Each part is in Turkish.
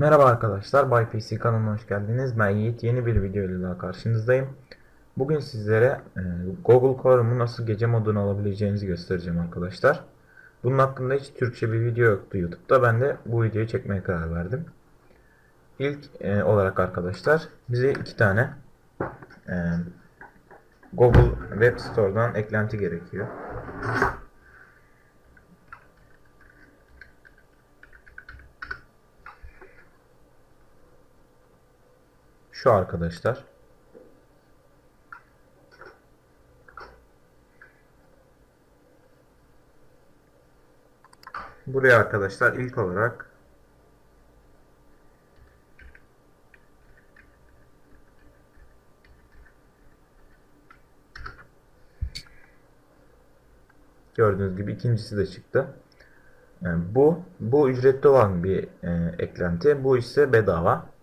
Merhaba arkadaşlar, Bay PC kanalına hoş geldiniz. Ben Yiğit, yeni bir video ile daha karşınızdayım. Bugün sizlere e, Google Chrome'u nasıl gece moduna alabileceğinizi göstereceğim arkadaşlar. Bunun hakkında hiç Türkçe bir video yoktu YouTube'da. Ben de bu videoyu çekmeye karar verdim. İlk e, olarak arkadaşlar, bize iki tane e, Google Web Store'dan eklenti gerekiyor. Şu arkadaşlar. Buraya arkadaşlar ilk olarak gördüğünüz gibi ikincisi de çıktı. Bu bu ücretli olan bir e, eklenti. Bu ise bedava.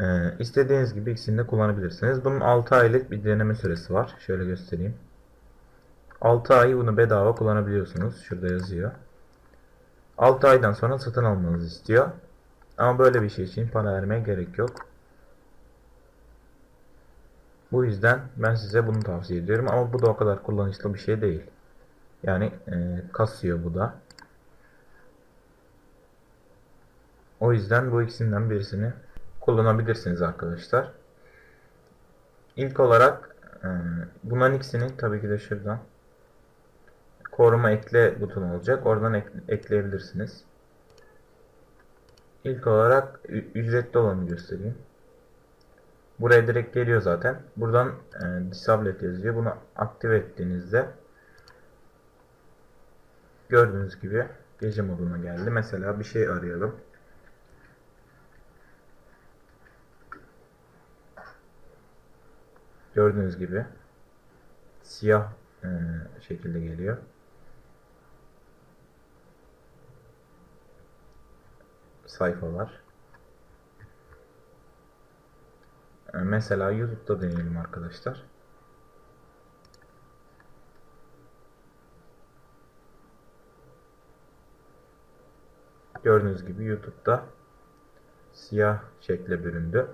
Ee, istediğiniz gibi ikisini de kullanabilirsiniz. Bunun 6 aylık bir deneme süresi var. Şöyle göstereyim. 6 ay bunu bedava kullanabiliyorsunuz. Şurada yazıyor. 6 aydan sonra satın almanızı istiyor. Ama böyle bir şey için para vermeye gerek yok. Bu yüzden ben size bunu tavsiye ediyorum. Ama bu da o kadar kullanışlı bir şey değil. Yani e, kasıyor bu da. O yüzden bu ikisinden birisini kullanabilirsiniz arkadaşlar. İlk olarak e, bunların ikisini tabii ki de şuradan koruma ekle butonu olacak. Oradan ek, ekleyebilirsiniz. İlk olarak ücretli olanı göstereyim. Buraya direkt geliyor zaten. Buradan e, disable et yazıyor. Bunu aktive ettiğinizde gördüğünüz gibi gece moduna geldi. Mesela bir şey arayalım. Gördüğünüz gibi siyah e, şekilde geliyor. Sayfalar. E, mesela YouTube'da deneyelim arkadaşlar. Gördüğünüz gibi YouTube'da siyah şekle büründü.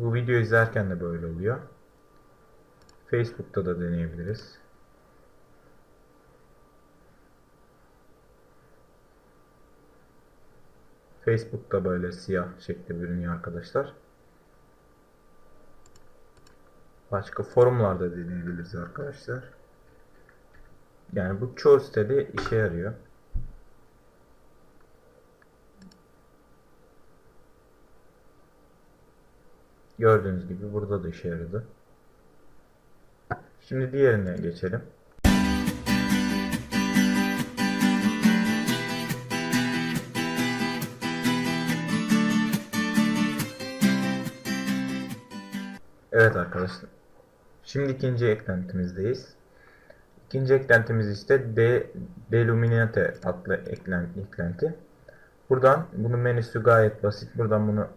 Bu video izlerken de böyle oluyor. Facebook'ta da deneyebiliriz. Facebook'ta böyle siyah şekli bürünüyor arkadaşlar. Başka forumlarda deneyebiliriz arkadaşlar. Yani bu çoğu sitede işe yarıyor. Gördüğünüz gibi burada da işe yaradı. Şimdi diğerine geçelim. Evet arkadaşlar. Şimdi ikinci eklentimizdeyiz. İkinci eklentimiz ise De Deluminate adlı eklenti. Buradan bunun menüsü gayet basit. Buradan bunu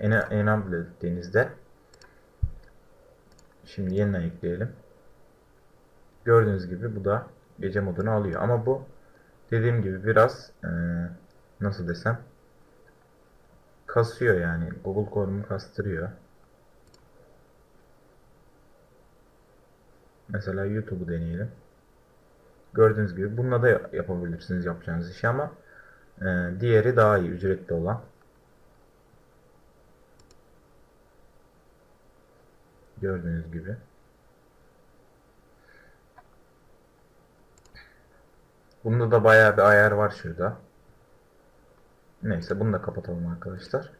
e, enable ettiğinizde şimdi yeniden ekleyelim. Gördüğünüz gibi bu da gece modunu alıyor. Ama bu dediğim gibi biraz e, nasıl desem kasıyor yani. Google Chrome'u kastırıyor. Mesela YouTube'u deneyelim. Gördüğünüz gibi bununla da yapabilirsiniz yapacağınız işi ama ee, diğeri daha iyi ücretli olan. Gördüğünüz gibi. Bunda da bayağı bir ayar var şurada. Neyse bunu da kapatalım arkadaşlar.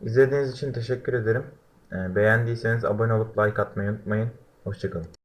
İzlediğiniz için teşekkür ederim. Ee, beğendiyseniz abone olup like atmayı unutmayın. Hoşçakalın.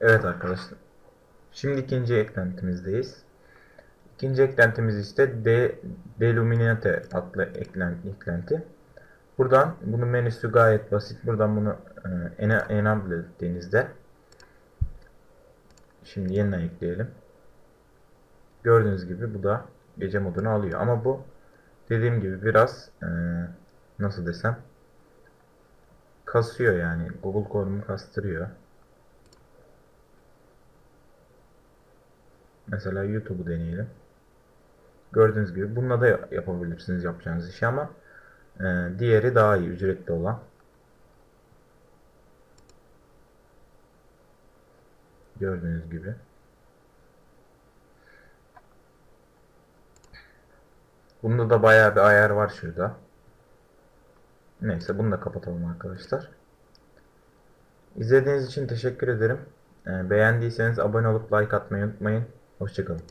Evet arkadaşlar. Şimdi ikinci eklentimizdeyiz. İkinci eklentimiz işte De Deluminate adlı eklen eklenti. Buradan bunun menüsü gayet basit. Buradan bunu e, ena- enable ettiğinizde şimdi yeniden ekleyelim. Gördüğünüz gibi bu da gece modunu alıyor. Ama bu dediğim gibi biraz e, nasıl desem kasıyor yani. Google Chrome'u kastırıyor. Mesela YouTube'u deneyelim. Gördüğünüz gibi bununla da yapabilirsiniz yapacağınız işi ama e, diğeri daha iyi ücretli olan. Gördüğünüz gibi. Bunda da bayağı bir ayar var şurada. Neyse bunu da kapatalım arkadaşlar. İzlediğiniz için teşekkür ederim. Ee, Beğendiyseniz abone olup like atmayı unutmayın. Hoşçakalın.